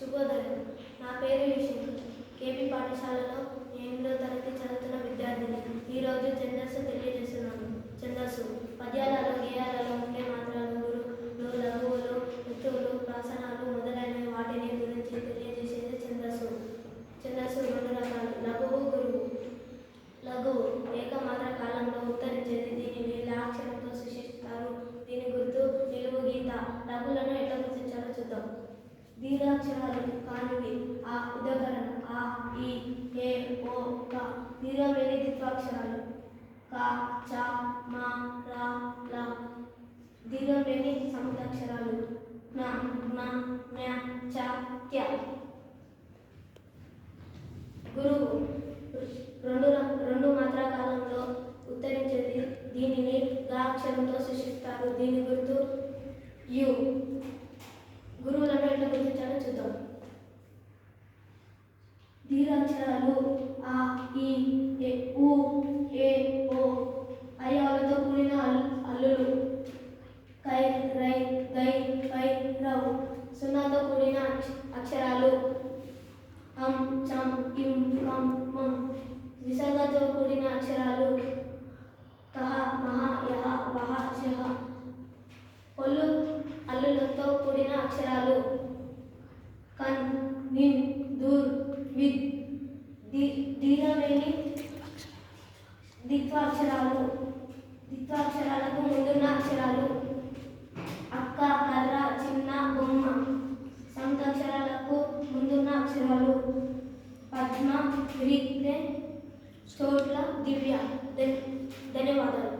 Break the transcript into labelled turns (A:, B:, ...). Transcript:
A: శుభోదయం. నా పేరు యుశంకర్ కేపీ పాఠశాలలో దీర్ఘాక్షరాలు కానివి. ఆ ఉదకరణ ఆ ఈ ఏ ఓ క దీర్ఘమైన ద్విత్వాక్షరాలు. క చ మ ర ల. దీర్ఘమైన సముదాక్షరాలు న న మ్య చ త్య. గురువు రెండు రెండు మాత్రా కాలంలో ఉత్తరించేది దీనిని గా అక్షరంతో సృష్టిస్తారు. దీని గుర్తు యు. అక్షరాలు ఆ ఈ ఏ ఉ ఏ ఓ అయ్యాలతో కూడిన అల్లు అల్లులు కై రై గై పై రౌ సున్నాతో కూడిన అక్షరాలు. అం చం ఇం కం మం విసర్గతో కూడిన అక్షరాలు. కహ మహ యహ వహ శహ పొల్లు అల్లులతో కూడిన అక్షరాలు. దీనలేని దిత్వాక్షరాలు ద్విత్వాక్షరాలకు ముందున్న అక్షరాలు అక్క కర్ర చిన్న బొమ్మ సముద్రాక్షరాలకు ముందున్న అక్షరాలు పద్మ రీత్నే చోట్ల దివ్య ధన్యవాదాలు.